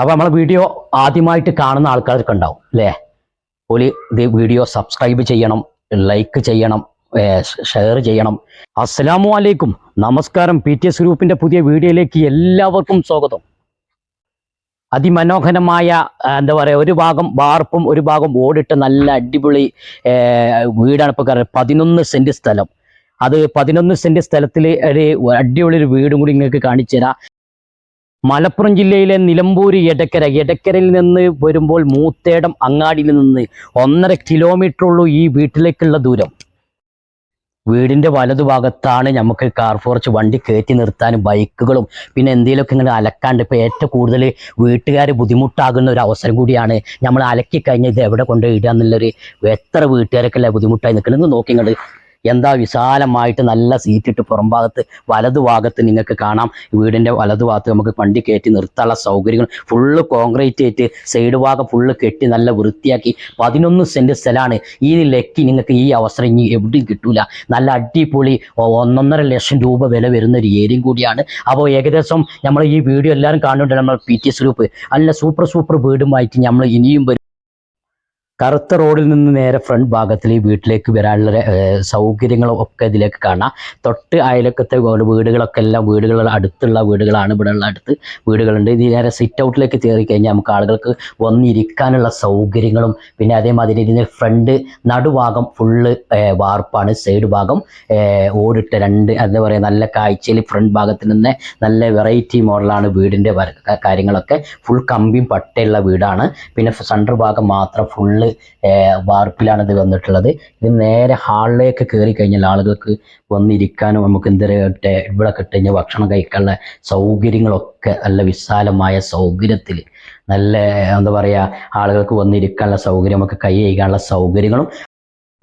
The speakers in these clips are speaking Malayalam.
അപ്പോൾ നമ്മളെ വീഡിയോ ആദ്യമായിട്ട് കാണുന്ന ആൾക്കാർക്ക് ഉണ്ടാവും അല്ലേ? ഒരു ഇത് വീഡിയോ സബ്സ്ക്രൈബ് ചെയ്യണം ലൈക്ക് ചെയ്യണം ഷെയർ ചെയ്യണം. അസ്സലാമു അലൈക്കും. നമസ്കാരം. പി ടി എസ് ഗ്രൂപ്പിന്റെ പുതിയ വീഡിയോയിലേക്ക് എല്ലാവർക്കും സ്വാഗതം. അതിമനോഹരമായ എന്താ പറയുക ഒരു ഭാഗം വാർപ്പും ഒരു ഭാഗം ഓടിട്ട് നല്ല അടിപൊളി വീടാണ് ഇപ്പോൾ കാരണം പതിനൊന്ന് സെന്റ് സ്ഥലം. അത് പതിനൊന്ന് സെന്റ് സ്ഥലത്തിൽ ഒരു അടിപൊളി ഒരു വീടും കൂടി നിങ്ങൾക്ക് കാണിച്ചു തരാം മലപ്പുറം ജില്ലയിലെ നിലമ്പൂർ എടക്കര. എടക്കരയിൽ നിന്ന് വരുമ്പോൾ മൂത്തേടം അങ്ങാടിയിൽ നിന്ന് ഒന്നര കിലോമീറ്റർ ഉള്ളൂ ഈ വീട്ടിലേക്കുള്ള ദൂരം. വീടിന്റെ വലതുഭാഗത്താണ് നമുക്ക് കാർ ഫോർച്ച് വണ്ടി കയറ്റി നിർത്താനും ബൈക്കുകളും പിന്നെ എന്തെങ്കിലുമൊക്കെ ഇങ്ങനെ അലക്കാണ്ട് ഇപ്പോൾ ഏറ്റവും കൂടുതൽ വീട്ടുകാർ ബുദ്ധിമുട്ടാകുന്ന ഒരു അവസരം കൂടിയാണ് നമ്മൾ അലക്കി കഴിഞ്ഞാൽ ഇത് എവിടെ കൊണ്ടുപോയി ഇടുക എന്നുള്ളൊരു എത്ര വീട്ടുകാരൊക്കെ അല്ലേ ബുദ്ധിമുട്ടായി നിൽക്കുന്നത്. നോക്കി നിങ്ങൾ എന്താ വിശാലമായിട്ട് നല്ല സീറ്റിട്ട് പുറം ഭാഗത്ത് വലതുഭാഗത്ത് നിങ്ങൾക്ക് കാണാം. വീടിന്റെ വലതുഭാഗത്ത് നമുക്ക് വണ്ടി കയറ്റി നിർത്താനുള്ള സൗകര്യങ്ങൾ. ഫുള്ള് കോൺക്രീറ്റ് ആയിട്ട് സൈഡ് ഭാഗം ഫുള്ള് കെട്ടി നല്ല വൃത്തിയാക്കി പതിനൊന്ന് സെന്റ് സ്ഥലമാണ് ഈ ലക്കി നിങ്ങൾക്ക് ഈ അവസരം ഇനി എവിടെയും കിട്ടൂല. നല്ല അടിപൊളി ഒന്നൊന്നര ലക്ഷം രൂപ വില വരുന്ന ഒരു ഏരിയയും കൂടിയാണ്. അപ്പോൾ ഏകദേശം നമ്മൾ ഈ വീഡിയോ എല്ലാവരും കാണുന്നുണ്ട്. നമ്മൾ പി ടി എസ് ഗ്രൂപ്പ് നല്ല സൂപ്പർ സൂപ്പർ വീടുമായിട്ട് നമ്മൾ ഇനിയും കറുത്ത റോഡിൽ നിന്ന് നേരെ ഫ്രണ്ട് ഭാഗത്തിൽ ഈ വീട്ടിലേക്ക് വരാനുള്ള സൗകര്യങ്ങളും ഒക്കെ ഇതിലേക്ക് കാണാം. തൊട്ട് അയലക്കത്തെ വീടുകളൊക്കെ എല്ലാം വീടുകൾ അടുത്തുള്ള വീടുകളാണ്. ഇവിടെ ഉള്ള അടുത്ത് വീടുകളുണ്ട്. ഇത് നേരെ സിറ്റ് ഔട്ടിലേക്ക് കയറി കഴിഞ്ഞാൽ നമുക്ക് ആളുകൾക്ക് വന്നിരിക്കാനുള്ള സൗകര്യങ്ങളും പിന്നെ അതേമാതിരി ഇതിന് ഫ്രണ്ട് നടുഭാഗം ഫുള്ള് വാർപ്പാണ്. സൈഡ് ഭാഗം ഓടിട്ട് ഓടിട്ട രണ്ട് എന്താ പറയുക നല്ല കാഴ്ചയിൽ ഫ്രണ്ട് ഭാഗത്ത് നിന്ന് നല്ല വെറൈറ്റി മോഡലാണ് വീടിന്റെ കാര്യങ്ങളൊക്കെ. ഫുൾ കമ്പിയും പട്ടയുള്ള വീടാണ്. പിന്നെ സെന്റർ ഭാഗം മാത്രം ഫുള്ള് വാർപ്പിലാണ് ഇത് വന്നിട്ടുള്ളത്. ഇത് നേരെ ഹാളിലേക്ക് കയറി കഴിഞ്ഞാൽ ആളുകൾക്ക് വന്നിരിക്കാനും നമുക്ക് എന്തൊരു ഇവിടെ കിട്ടുകഴിഞ്ഞാൽ ഭക്ഷണം കഴിക്കാനുള്ള സൗകര്യങ്ങളൊക്കെ നല്ല വിശാലമായ സൗകര്യത്തിൽ നല്ല എന്താ പറയുക ആളുകൾക്ക് വന്നിരിക്കാനുള്ള സൗകര്യം നമുക്ക് കൈ കഴിക്കാനുള്ള സൗകര്യങ്ങളും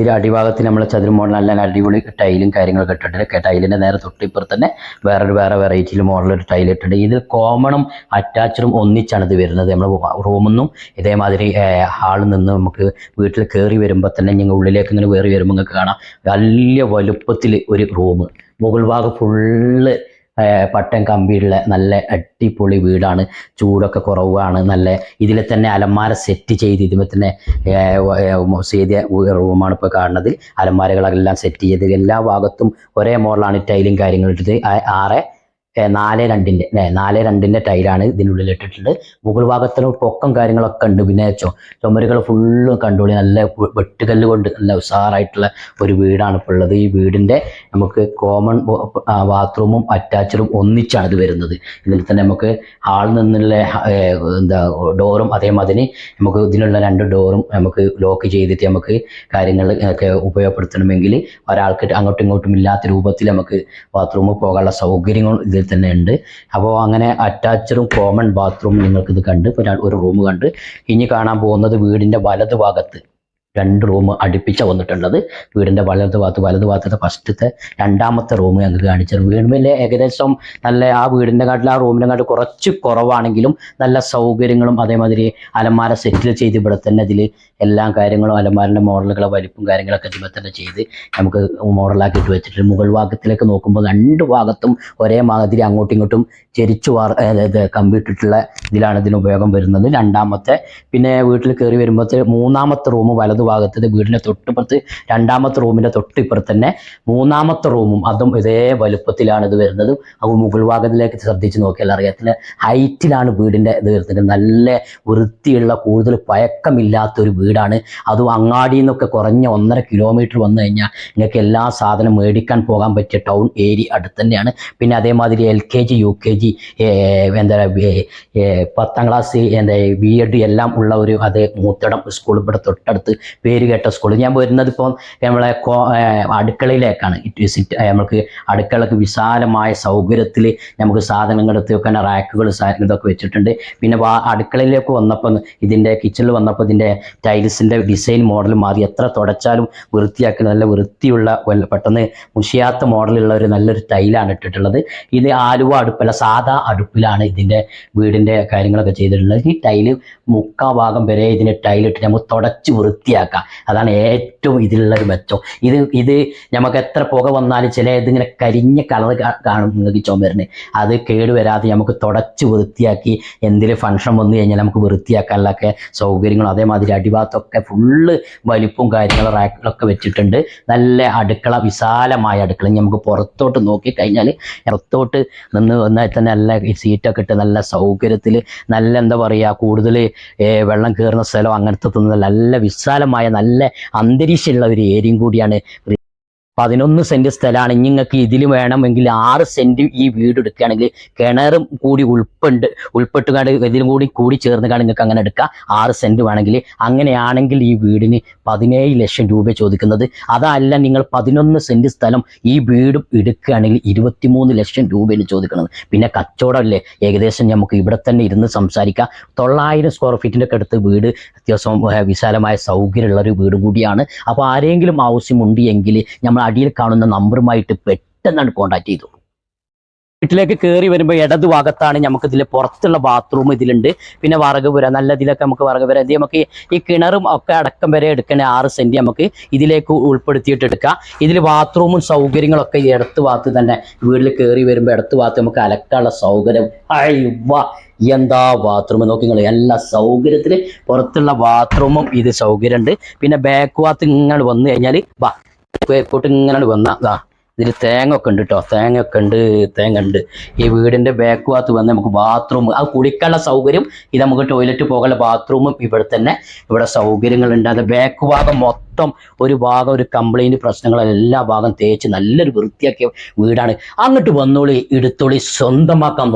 ഇതിന്റെ അടിഭാഗത്ത് നമ്മൾ ചതുരം മോഡൽ നല്ല അടിപൊളി ടൈലും കാര്യങ്ങളൊക്കെ ഇട്ടിട്ടുണ്ട്. ടൈലിന്റെ നേരെ തൊട്ടിപ്പുറത്ത് തന്നെ വേറൊരു വേറെ വെറൈറ്റിയിൽ മോഡൽ ഒരു ടൈൽ ഇട്ടിട്ടുണ്ട് ഇത് കോമണും അറ്റാച്ചഡും ഒന്നിച്ചാണ് ഇത് വരുന്നത്. നമ്മൾ റൂമിൽ നിന്നും ഇതേമാതിരി ഹാളിൽ നിന്ന് നമുക്ക് വീട്ടിൽ കയറി വരുമ്പോൾ തന്നെ ഞങ്ങൾ ഉള്ളിലേക്ക് ഇങ്ങനെ കയറി വരുമ്പോൾ നിങ്ങൾക്ക് കാണാം. വലിയ വലുപ്പത്തിൽ ഒരു റൂം മുകൾ ഭാഗം ഫുള്ള് പട്ടൻ കമ്പിയുള്ള നല്ല അടിപൊളി വീടാണ്. ചൂടൊക്കെ കുറവാണ്. നല്ല ഇതിൽ തന്നെ അലമാര സെറ്റ് ചെയ്ത് ഇതിൽ തന്നെ ചെയ്ത റൂമാണ് ഇപ്പോൾ കാണുന്നത്. അലമാരകളെല്ലാം സെറ്റ് ചെയ്ത് എല്ലാ ഭാഗത്തും ഒരേ മോഡലാണ് ടൈലും കാര്യങ്ങളും ഇട്ടത്. ആറ് നാല് രണ്ടിന്റെ നാല് രണ്ടിന്റെ ടൈലാണ് ഇതിനുള്ളിൽ ഇട്ടിട്ടുണ്ട് മുകൾ ഭാഗത്തിന് പൊക്കം കാര്യങ്ങളൊക്കെ ഉണ്ട്. പിന്നെ ചുമരുകൾ ഫുള്ളും കണ്ടുപിടി നല്ല വെട്ടുകല്ല് കൊണ്ട് നല്ല ഉഷാറായിട്ടുള്ള ഒരു വീടാണ് ഇപ്പോൾ ഉള്ളത്. ഈ വീടിന്റെ നമുക്ക് കോമൺ ബാത്റൂമും അറ്റാച്ചഡും ഒന്നിച്ചാണ് ഇത് വരുന്നത്. ഇതിൽ തന്നെ നമുക്ക് ഹാളിൽ നിന്നുള്ള എന്താ ഡോറും അതേമാതിരി നമുക്ക് ഇതിനുള്ള രണ്ട് ഡോറും നമുക്ക് ലോക്ക് ചെയ്തിട്ട് നമുക്ക് കാര്യങ്ങൾ ഒക്കെ ഉപയോഗപ്പെടുത്തണമെങ്കിൽ ഒരാൾക്ക് അങ്ങോട്ടും ഇങ്ങോട്ടും ഇല്ലാത്ത രൂപത്തിൽ നമുക്ക് ബാത്റൂമിൽ പോകാനുള്ള സൗകര്യങ്ങൾ ഇതിൽ തന്നെ ഉണ്ട്. അപ്പോൾ അങ്ങനെ അറ്റാച്ചഡും കോമൺ ബാത്റൂം നിങ്ങൾക്കിത് കണ്ട് ഒരു റൂം കണ്ട്. ഇനി കാണാൻ പോകുന്നത് വീടിന്റെ വലത് ഭാഗത്ത് രണ്ട് റൂം അടുപ്പിച്ച വന്നിട്ടുള്ളത്. വീടിന്റെ വലത് ഭാഗത്ത് വലത് ഭാഗത്തെ ഫസ്റ്റത്തെ രണ്ടാമത്തെ റൂം ഞങ്ങൾക്ക് കാണിച്ചത്. വീടിന്റെ ഏകദേശം നല്ല ആ വീടിന്റെ കാട്ടിൽ ആ റൂമിന്റെ കാട്ടിൽ കുറച്ച് കുറവാണെങ്കിലും നല്ല സൗകര്യങ്ങളും അതേമാതിരി അലമാര സെറ്റിൽ ചെയ്ത് ഇവിടെ തന്നെ ഇതിൽ എല്ലാ കാര്യങ്ങളും അലമാരിന്റെ മോഡലുകളെ വലിപ്പും കാര്യങ്ങളൊക്കെ ഇതിൽ തന്നെ ചെയ്ത് നമുക്ക് മോഡലാക്കിയിട്ട് വെച്ചിട്ട് മുകൾ ഭാഗത്തിലേക്ക് നോക്കുമ്പോൾ രണ്ട് ഭാഗത്തും ഒരേ മാതിരി അങ്ങോട്ടും ഇങ്ങോട്ടും ചെരിച്ചു വാർ അതായത് കമ്പിട്ടിട്ടുള്ള ഇതിലാണ് ഇതിന് ഉപയോഗം വരുന്നത്. രണ്ടാമത്തെ പിന്നെ വീട്ടിൽ കയറി വരുമ്പോഴത്തെ മൂന്നാമത്തെ റൂം വലതു ഭാഗത്ത് വീടിന്റെ തൊട്ടിപ്പുറത്ത് രണ്ടാമത്തെ റൂമിന്റെ തൊട്ടിപ്പുറത്ത് തന്നെ മൂന്നാമത്തെ റൂമും അതും ഇതേ വലുപ്പത്തിലാണ് ഇത് വരുന്നത്. അപ്പോൾ മുകൾ ഭാഗത്തിലേക്ക് ശ്രദ്ധിച്ച് നോക്കിയാൽ അറിയാത്തില്ല ഹൈറ്റിലാണ് വീടിന്റെ ഇത് വരുന്നത്. നല്ല വൃത്തിയുള്ള കൂടുതൽ പഴക്കമില്ലാത്തൊരു വീടാണ്. അതും അങ്ങാടിയിൽ നിന്നൊക്കെ കുറഞ്ഞ ഒന്നര കിലോമീറ്റർ വന്നു കഴിഞ്ഞാൽ നിങ്ങൾക്ക് എല്ലാ സാധനം മേടിക്കാൻ പോകാൻ പറ്റിയ ടൗൺ ഏരിയ അടുത്ത് തന്നെയാണ്. പിന്നെ അതേമാതിരി L K G U K G എന്താ പത്താം ക്ലാസ് എന്താ ബി എഡ് എല്ലാം ഉള്ള ഒരു അതേ മൂത്തടം സ്കൂൾ ഇവിടെ തൊട്ടടുത്ത് പേര് കേട്ട സ്കൂൾ ഞാൻ വരുന്നത് ഇപ്പോൾ നമ്മളെ അടുക്കളയിലേക്കാണ്. നമുക്ക് അടുക്കളക്ക് വിശാലമായ സൗകര്യത്തിൽ നമുക്ക് സാധനങ്ങൾ എടുത്ത് വെക്കാൻ റാക്കുകൾ ഇതൊക്കെ വെച്ചിട്ടുണ്ട്. പിന്നെ അടുക്കളയിലേക്ക് വന്നപ്പോൾ ഇതിന്റെ കിച്ചണിൽ വന്നപ്പോൾ ഇതിന്റെ ടൈൽസിന്റെ ഡിസൈൻ മോഡൽ മാറി എത്ര തുടച്ചാലും വൃത്തിയാക്കി നല്ല വൃത്തിയുള്ള പെട്ടെന്ന് മുഷിയാത്ത മോഡലുള്ള ഒരു നല്ലൊരു ടൈലാണ് ഇട്ടിട്ടുള്ളത്. ഇത് ആലുവ അടുപ്പല്ല സാധാ അടുപ്പിലാണ് ഇതിന്റെ വീടിന്റെ കാര്യങ്ങളൊക്കെ ചെയ്തിട്ടുള്ളത്. ഈ ടൈൽ മുക്കാ ഭാഗം വരെ ഇതിന് ടൈലിട്ട് നമുക്ക് തുടച്ച് വൃത്തിയാക്കാം. അതാണ് ഏറ്റവും ഇതിലുള്ള ഒരു മെച്ചം. ഇത് ഇത് നമുക്ക് എത്ര പുക വന്നാലും ചില ഇതിങ്ങനെ കരിഞ്ഞ കളർ കാണും നിങ്ങൾക്ക് ചുമരിന്. അത് കേടുവരാതെ നമുക്ക് തുടച്ച് വൃത്തിയാക്കി എന്തെങ്കിലും ഫംഗ്ഷൻ വന്നു കഴിഞ്ഞാൽ നമുക്ക് വൃത്തിയാക്കാനുള്ള സൗകര്യങ്ങളും അതേമാതിരി അടിഭാഗത്തൊക്കെ ഫുള്ള് വലിപ്പവും കാര്യങ്ങളും റാക്കുകളൊക്കെ വെച്ചിട്ടുണ്ട്. നല്ല അടുക്കള വിശാലമായ അടുക്കള. നമുക്ക് പുറത്തോട്ട് നോക്കി കഴിഞ്ഞാൽ പുറത്തോട്ട് നിന്ന് വന്നാൽ തന്നെ നല്ല സീറ്റൊക്കെ ഇട്ട് നല്ല സൗകര്യത്തിൽ നല്ല എന്താ പറയുക കൂടുതൽ വെള്ളം കയറുന്ന സ്ഥലം അങ്ങനത്തെ നല്ല വിശാലമായ നല്ല അന്തരീക്ഷമുള്ള ഒരു ഏരിയയും കൂടിയാണ് പതിനൊന്ന് സെന്റ് സ്ഥലമാണ് നിങ്ങൾക്ക് ഇതിൽ വേണമെങ്കിൽ ആറ് സെന്റ് ഈ വീട് എടുക്കുകയാണെങ്കിൽ കിണറും കൂടി ഉൾപ്പെട്ട് ഉൾപ്പെട്ടുകാണ്ട് ഇതിലും കൂടി കൂടി ചേർന്ന് കാണും നിങ്ങൾക്ക് അങ്ങനെ എടുക്കാം. ആറ് സെന്റ് വേണമെങ്കിൽ. അങ്ങനെയാണെങ്കിൽ ഈ വീടിന് പതിനേഴ് ലക്ഷം രൂപ ചോദിക്കുന്നത്. അതല്ല നിങ്ങൾ പതിനൊന്ന് സെന്റ് സ്ഥലം ഈ വീടും എടുക്കുകയാണെങ്കിൽ ഇരുപത്തിമൂന്ന് ലക്ഷം രൂപയാണ് ചോദിക്കുന്നത്. പിന്നെ കച്ചവടമല്ലേ? ഏകദേശം നമുക്ക് ഇവിടെ തന്നെ ഇരുന്ന് സംസാരിക്കാം. തൊള്ളായിരം സ്ക്വയർ ഫീറ്റിന്റെ അടുത്ത് വീട് അത്യാവശ്യം വിശാലമായ സൗകര്യമുള്ള ഒരു വീട് കൂടിയാണ്. അപ്പോൾ ആരെങ്കിലും ആവശ്യമുണ്ട് എങ്കിൽ നമ്മൾ അടിയിൽ കാണുന്ന നമ്പറുമായിട്ട് പെട്ടെന്നാണ് കോണ്ടാക്ട് ചെയ്തു വീട്ടിലേക്ക് കയറി വരുമ്പോൾ ഇടതു ഭാഗത്താണ് നമുക്ക് ഇതിൽ പുറത്തുള്ള ബാത്റൂം ഇതിലുണ്ട്. പിന്നെ വറക് പുര നല്ല ഇതിലൊക്കെ നമുക്ക് വറക് പുര. ഇത് നമുക്ക് ഈ കിണറും ഒക്കെ അടക്കം വരെ എടുക്കണ ആറ് സെന്റ് നമുക്ക് ഇതിലേക്ക് ഉൾപ്പെടുത്തിയിട്ട് എടുക്കാം. ഇതിൽ ബാത്റൂമും സൗകര്യങ്ങളൊക്കെ ഈ ഇടത്ത് ഭാഗത്ത് തന്നെ വീട്ടിൽ കയറി വരുമ്പോൾ ഇടത്ത് ഭാഗത്ത് നമുക്ക് അലക്കാനുള്ള സൗകര്യം. അയ്യവ എന്താ ബാത്റൂം നോക്കി നിങ്ങൾ എല്ലാ സൗകര്യത്തിൽ പുറത്തുള്ള ബാത്റൂമും ഇത് സൗകര്യമുണ്ട് പിന്നെ ബാക്ക് ഭാഗത്ത് ഇങ്ങനെ വന്നു കഴിഞ്ഞാൽ വാ ബാക്കോട്ട് ഇങ്ങനെ വന്ന. ഇതാ ഇതിൽ തേങ്ങ ഒക്കെ ഉണ്ട് കേട്ടോ തേങ്ങ ഒക്കെ ഉണ്ട് തേങ്ങ ഉണ്ട്. ഈ വീടിന്റെ ബാക്ക് ഭാഗത്ത് വന്ന് നമുക്ക് ബാത്റൂം ആ കുളിക്കാനുള്ള സൗകര്യം ഇത് നമുക്ക് ടോയ്ലറ്റ് പോകാനുള്ള ബാത്റൂമും ഇവിടെ തന്നെ. ഇവിടെ സൗകര്യങ്ങളുണ്ട്. അത് ബാക്ക് ഭാഗം മൊത്തം ഒരു ഭാഗം ഒരു കംപ്ലൈന്റ് പ്രശ്നങ്ങൾ എല്ലാ ഭാഗം തേച്ച് നല്ലൊരു വൃത്തിയാക്കിയ വീടാണ്. അങ്ങോട്ട് വന്നോളി എടുത്തോളി സ്വന്തമാക്കാൻ